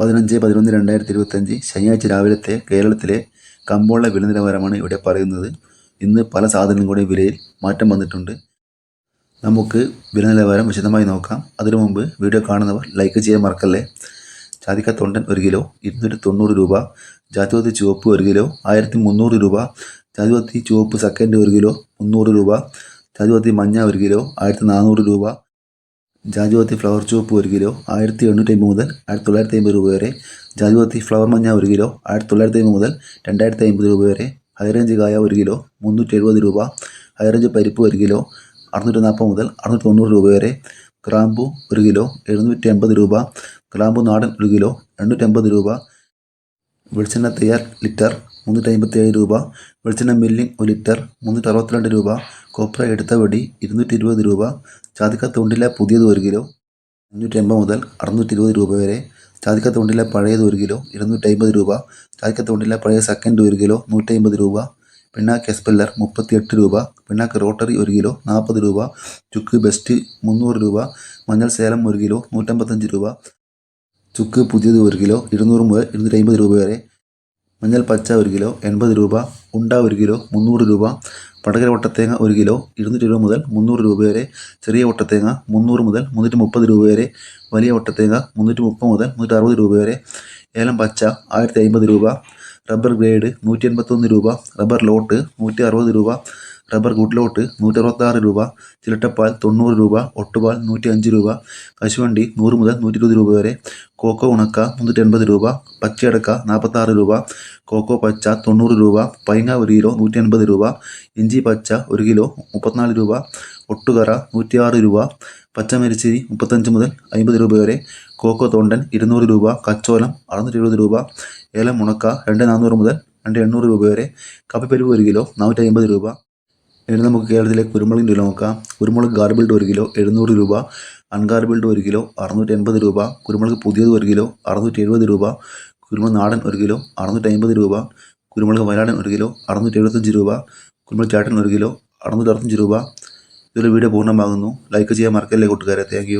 പതിനഞ്ച് പതിനൊന്ന് രണ്ടായിരത്തി ഇരുപത്തഞ്ച് ശനിയാഴ്ച രാവിലത്തെ കേരളത്തിലെ കമ്പോള വില നിലവാരമാണ് ഇവിടെ പറയുന്നത്. ഇന്ന് പല സാധനങ്ങളുടെയും വിലയിൽ മാറ്റം വന്നിട്ടുണ്ട്. നമുക്ക് വില നിലവാരം വിശദമായി നോക്കാം. അതിനു മുമ്പ് വീഡിയോ കാണുന്നവർ ലൈക്ക് ചെയ്യാൻ മറക്കല്ലേ? ചാതിക്ക തൊണ്ടൻ ഒരു കിലോ ഇരുന്നൂറ്റി തൊണ്ണൂറ് രൂപ. ജാതിപത്തി ചുവപ്പ് ഒരു കിലോ ആയിരത്തി മുന്നൂറ് രൂപ. ജാതിപത്തി ചുവപ്പ് സെക്കൻഡ് ഒരു കിലോ മുന്നൂറ് രൂപ. ജാതിപത്തി മഞ്ഞ ഒരു കിലോ ആയിരത്തി നാനൂറ് രൂപ. ജാതിപത്തി ഫ്ലവർ ചുവപ്പ് ഒരു കിലോ ആയിരത്തി എണ്ണൂറ്റി അമ്പത് മുതൽ ആയിരത്തി തൊള്ളായിരത്തി അമ്പത് രൂപ വരെ. ജാജുവത്തി ഫ്ലവർ മഞ്ഞ ഒരു കിലോ ആയിരത്തി തൊള്ളായിരത്തി അമ്പത് മുതൽ രണ്ടായിരത്തി അമ്പത് രൂപ വരെ. ഹൈറേഞ്ച് കായ ഒരു കിലോ മുന്നൂറ്റി എഴുപത് രൂപ ഹൈറേഞ്ച് പരിപ്പ് ഒരു കിലോ അറുന്നൂറ്റി നാൽപ്പത് മുതൽ അറുന്നൂറ്റി തൊണ്ണൂറ് രൂപ വരെ. ഗ്രാമ്പു ഒരു കിലോ എഴുന്നൂറ്റി അമ്പത് രൂപ. ഗ്രാമ്പു നാടൻ ഒരു കിലോ എണ്ണൂറ്റമ്പത് രൂപ. വെളിച്ചെണ്ണ തയ്യാർ ലിറ്റർ മുന്നൂറ്റി അമ്പത്തി ഏഴ് രൂപ. വെളിച്ചെണ്ണ മില്ലിംഗ് ഒരു ലിറ്റർ മുന്നൂറ്റി അറുപത്തിരണ്ട് രൂപ. കൊപ്ര എടുത്ത വടി ഇരുന്നൂറ്റി ഇരുപത് രൂപ ചാതിക്ക തൊണ്ടില പുതിയത് ഒരു കിലോ അഞ്ഞൂറ്റി എൺപത് മുതൽ അറുന്നൂറ്റി ഇരുപത് രൂപ വരെ ചാതിക്ക തൊണ്ടില പഴയത് ഒരു കിലോ ഇരുന്നൂറ്റി അമ്പത് രൂപ ചാതിക്ക തൊണ്ടില പഴയ സെക്കൻഡ് ഒരു കിലോ നൂറ്റി അമ്പത് രൂപ പിണ്ണാക്ക് എസ്പെല്ലർ മുപ്പത്തി എട്ട് രൂപ പിണ്ണാക്ക് റോട്ടറി ഒരു കിലോ നാൽപ്പത് രൂപ ചുക്ക് ബെസ്റ്റ് മുന്നൂറ് രൂപ മഞ്ഞൾ സേലം ഒരു കിലോ നൂറ്റമ്പത്തഞ്ച് രൂപ ചുക്ക് പുതിയത് ഒരു കിലോ ഇരുന്നൂറ് മുതൽ ഇരുന്നൂറ്റി അമ്പത് രൂപ വരെ മഞ്ഞൾ പച്ച ഒരു കിലോ എൺപത് രൂപ ഉണ്ട ഒരു കിലോ മുന്നൂറ് രൂപ വടകര വട്ടത്തേങ്ങ ഒരു കിലോ ഇരുന്നൂറ്റി രൂപ മുതൽ മുന്നൂറ് രൂപ വരെ ചെറിയ വട്ടത്തേങ്ങ മുന്നൂറ് മുതൽ മുന്നൂറ്റി മുപ്പത് രൂപ വരെ വലിയ വട്ടത്തേങ്ങ മുന്നൂറ്റി മുപ്പത് മുതൽ മുന്നൂറ്റി അറുപത് രൂപ വരെ ഏലം പച്ച ആയിരത്തി അമ്പത് രൂപ റബ്ബർ ഗ്രേഡ് നൂറ്റി എൺപത്തൊന്ന് രൂപ റബ്ബർ ലോട്ട് നൂറ്റി അറുപത് രൂപ റബ്ബർ ഗുഡ്ലോട്ട് നൂറ്റി അറുപത്താറ് രൂപ ചിരട്ടപ്പാൽ തൊണ്ണൂറ് രൂപ ഒട്ടുപാൽ നൂറ്റി അഞ്ച് രൂപ കശുവണ്ടി നൂറ് മുതൽ നൂറ്റി ഇരുപത് രൂപ വരെ കോക്കോ ഉണക്ക മുന്നൂറ്റി എൺപത് രൂപ പച്ചയടക്ക നാൽപ്പത്താറ് രൂപ കോക്കോ പച്ച തൊണ്ണൂറ് രൂപ പൈങ്ങ ഒരു കിലോ നൂറ്റി അൻപത് രൂപ ഇഞ്ചി പച്ച ഒരു കിലോ മുപ്പത്തിനാല് രൂപ ഒട്ടുകറ നൂറ്റിയാറ് രൂപ പച്ചമരിച്ചിരി മുപ്പത്തഞ്ച് മുതൽ അമ്പത് രൂപ വരെ കോക്കോ തൊണ്ടൻ ഇരുന്നൂറ് രൂപ കച്ചോലം അറുന്നൂറ്റി എഴുപത് രൂപ ഏലം ഉണക്ക രണ്ട് നാനൂറ് മുതൽ രണ്ട് എണ്ണൂറ് രൂപ വരെ കപ്പപ്പരിപ്പ് ഒരു കിലോ നാനൂറ്റി അമ്പത് രൂപ. ഇനി നമുക്ക് കേരളത്തിലെ കുരുമുളകിന്റെ വില നോക്കാം. കുരുമുളക് ഗാർബിൾഡ് ഒരു കിലോ എഴുന്നൂറ് രൂപ അൺഗാർബിൾഡ് ഒരു കിലോ അറുന്നൂറ്റി എൺപത് രൂപ കുരുമുളക് പുതിയത് ഒരു കിലോ അറുന്നൂറ്റി എഴുപത് രൂപ കുരുമുളക് നാടൻ ഒരു കിലോ അറുന്നൂറ്റി അമ്പത് രൂപ കുരുമുളക് വയനാടൻ ഒരു കിലോ അറുന്നൂറ്റി എഴുപത്തഞ്ച് രൂപ കുരുമുളക് ചാട്ടൻ ഒരു കിലോ അറുന്നൂറ്റി അറുപത്തഞ്ച് രൂപ. ഇതൊരു വീഡിയോ പൂർണമാകുന്നു. ലൈക്ക് ചെയ്യാൻ മറക്കല്ലേ കൂട്ടുകാരെ. താങ്ക്